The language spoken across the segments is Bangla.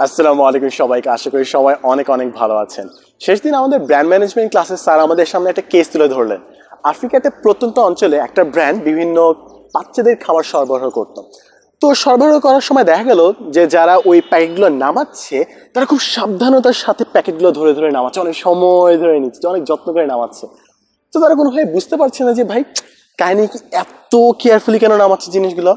আসসালামু আলাইকুম সবাইকে। আশা করি সবাই অনেক অনেক ভালো আছেন। শেষ দিন আমাদের ব্র্যান্ড ম্যানেজমেন্ট ক্লাসে স্যার আমাদের সামনে একটা কেস তুলে ধরলেন। আফ্রিকাতে প্রত্যন্ত অঞ্চলে একটা ব্র্যান্ড বিভিন্ন বাচ্চাদের খাবার সরবরাহ করতো। তো সরবরাহ করার সময় দেখা গেল যে যারা ওই প্যাকেটগুলো নামাচ্ছে, তারা খুব সাবধানতার সাথে প্যাকেটগুলো ধরে ধরে নামাচ্ছে, অনেক সময় ধরে নিচ্ছে, অনেক যত্ন করে নামাচ্ছে। তো তারা কোনোভাবে বুঝতে পারছে না যে, ভাই, কাহিনী কি এত কেয়ারফুলি কেন নামাচ্ছে জিনিসগুলো?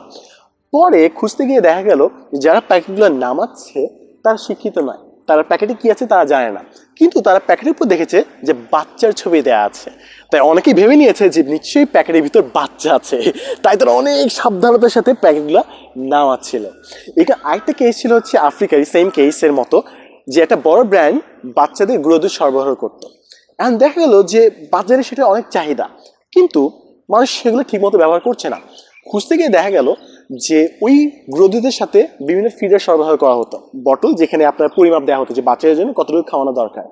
পরে খুঁজতে গিয়ে দেখা গেল যারা প্যাকেটগুলো নামাচ্ছে তারা শিক্ষিত নয়। তারা প্যাকেটে কি আছে তারা জানে না। কিন্তু তারা প্যাকেটের উপর দেখেছে যে বাচ্চার ছবি দেওয়া আছে। তাই অনেকেই ভেবে নিয়েছে যে নিশ্চয়ই প্যাকেটের ভিতর বাচ্চা আছে। তাই তারা অনেক সাবধানতার সাথে প্যাকেটগুলো নামাচ্ছিল এটা আরেকটা কেস ছিল হচ্ছে আফ্রিকার সেম কেসের মতো, যে একটা বড় ব্র্যান্ড বাচ্চাদের গুঁড়ো সরবরাহ করতো। এখন দেখা গেল যে বাজারে সেটা অনেক চাহিদা। কিন্তু মানুষ সেগুলো ঠিকমতো ব্যবহার করছে না। খুঁজতে গিয়ে দেখা গেল যে ওই গ্রোদুদের সাথে বিভিন্ন ফিডার সরবরাহ করা হতো। বটল যেখানে আপনার পরিমাপ দেওয়া হতো যে বাচ্চাদের জন্য কতটুকু খাওয়ানো দরকার।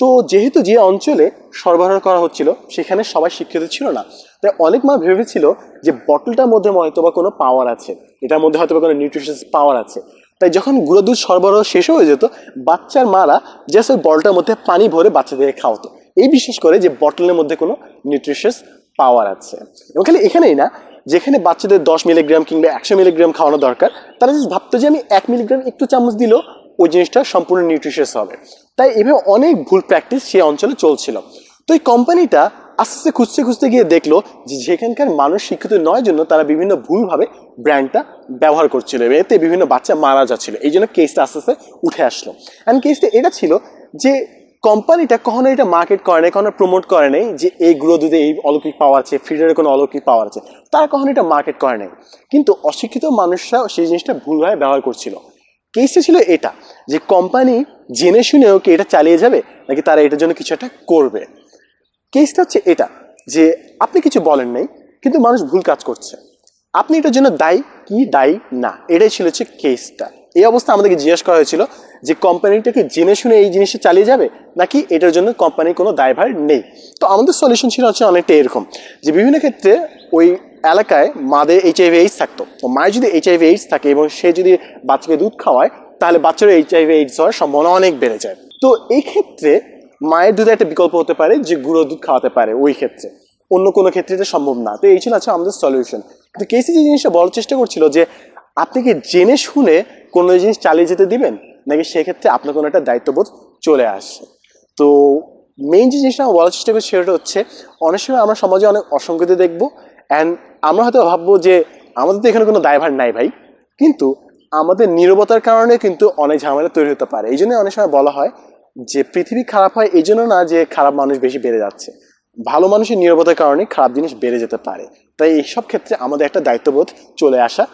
তো যেহেতু যে অঞ্চলে সরবরাহ করা হচ্ছিল, সেখানে সবাই শিক্ষিত ছিল না। তাই অনেক মা ভেবেছিল যে বটলটার মধ্যে হয়তো বা কোনো পাওয়ার আছে। এটার মধ্যে হয়তো বা কোনো নিউট্রিশনস পাওয়ার আছে। তাই যখন গুঁড়ো দুধ সরবরাহ শেষ হয়ে যেত, বাচ্চার মারা জাস্ট ওই বটলটার মধ্যে পানি ভরে বাচ্চাদেরকে খাওয়াতো। এই বিশেষ করে যে বটলের মধ্যে কোনো নিউট্রিশিয়াস পাওয়ার আছে। এবং খালি এখানেই না, যেখানে বাচ্চাদের দশ মিলিগ্রাম কিংবা একশো মিলিগ্রাম খাওয়ানো দরকার, তারা জাস্ট ভাবতো যে আমি এক মিলিগ্রাম একটু চামচ দিলেও ওই জিনিসটা সম্পূর্ণ নিউট্রিশিয়াস হবে। তাই এভাবে অনেক ভুল প্র্যাকটিস সেই অঞ্চলে চলছিল। তো এই কোম্পানিটা আস্তে আস্তে খুঁজতে খুঁজতে গিয়ে দেখল যে যেখানকার মানুষ শিক্ষিত নয় জন্য তারা বিভিন্ন ভুলভাবে ব্র্যান্ডটা ব্যবহার করছিল এতে বিভিন্ন বাচ্চা মারা যাচ্ছিল। এই জন্য কেসটা আস্তে আস্তে উঠে আসলো। অ্যান্ড কেসটা এটা ছিল যে কোম্পানিটা কখনো এটা মার্কেট করে নাই, কখনো প্রমোট করে নাই যে এই গুঁড়ো দুধে এই অলৌকিক পাওয়ার আছে ফিডারে কোনো অলৌকিক পাওয়ার আছে, তারা কখনো এটা মার্কেট করে নাই। কিন্তু অশিক্ষিত মানুষরা সেই জিনিসটা ভুলভাবে ব্যবহার করছিল। কেসটা ছিল এটা, যে কোম্পানি জেনে শুনেও কি এটা চালিয়ে যাবে, নাকি তারা এটার জন্য কিছু একটা করবে? কেসটা হচ্ছে এটা, যে আপনি কিছু বলেন নাই, কিন্তু মানুষ ভুল কাজ করছে। আপনি এটার জন্য দায়ী কি দায়ী না, এটাই ছিল হচ্ছে কেসটা এই অবস্থা আমাদেরকে জিজ্ঞেস করা হয়েছিল যে কোম্পানিটা কি জেনে শুনে এই জিনিসটা চালিয়ে যাবে নাকি এটার জন্য কোম্পানির কোনো দায়ভার নেই? তো আমাদের সলিউশন ছিল হচ্ছে অনেকটা এরকম, যে বিভিন্ন ক্ষেত্রে ওই এলাকায় মাদের এইচআইভি এইডস থাকতো। তো মায়ের যদি এইচআইভি এইডস থাকে এবং সে যদি বাচ্চাকে দুধ খাওয়ায়, তাহলে বাচ্চারও এইচআইভি এইডস হওয়ার সম্ভাবনা অনেক বেড়ে যায়। তো এই ক্ষেত্রে মায়ের দুধে একটা বিকল্প হতে পারে যে গুঁড়ো দুধ খাওয়াতে পারে ওই ক্ষেত্রে। অন্য কোনো ক্ষেত্রে এটা সম্ভব না। তো এই ছিল আছে আমাদের সলিউশন কিন্তু কেসি যে জিনিসটা বলার চেষ্টা করছিল যে আপনি কি জেনে শুনে কোনো জিনিস চালিয়ে যেতে দিবেন? নাকি সেক্ষেত্রে আপনার কোনো একটা দায়িত্ববোধ চলে আসে? তো মেইন যে জিনিসটা চেষ্টা করছি সেটা হচ্ছে, অনেক সময় আমরা সমাজে অনেক অসংগতি দেখব অ্যান্ড আমরা হয়তো ভাববো যে আমাদের তো এখানে কোনো দায়ভার নাই ভাই। কিন্তু আমাদের নীরবতার কারণে কিন্তু অনেক ঝামেলা তৈরি হতে পারে। এই জন্য অনেক সময় বলা হয় যে পৃথিবী খারাপ হয় এই জন্য না যে খারাপ মানুষ বেশি বেড়ে যাচ্ছে। ভালো মানুষের নীরবতার কারণে খারাপ জিনিস বেড়ে যেতে পারে। তাই এইসব ক্ষেত্রে আমাদের একটা দায়িত্ববোধ চলে আসা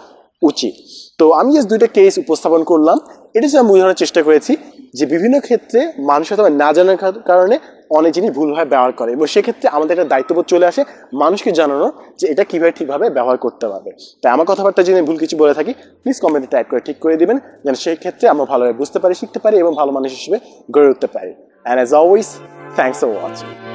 উচিত। তো আমি জাস্ট দুইটা কেস উপস্থাপন করলাম। এটা যে আমি বোঝানোর চেষ্টা করেছি যে বিভিন্ন ক্ষেত্রে মানুষ হয়তো না জানার কারণে অনেক জিনিস ভুলভাবে ব্যবহার করে এবং সেক্ষেত্রে আমাদের একটা দায়িত্ববোধ চলে আসে মানুষকে জানানো যে এটা কীভাবে ঠিকভাবে ব্যবহার করতে হবে। তাই আমার কথাবার্তা যদি ভুল কিছু বলে থাকি প্লিজ কমেন্টে টাইপ করে ঠিক করে দিবেন, যেন সেই ক্ষেত্রে আমরা ভালোভাবে বুঝতে পারি, শিখতে পারি এবং ভালো মানুষ হিসেবে গড়ে উঠতে পারি। And as always thanks for watching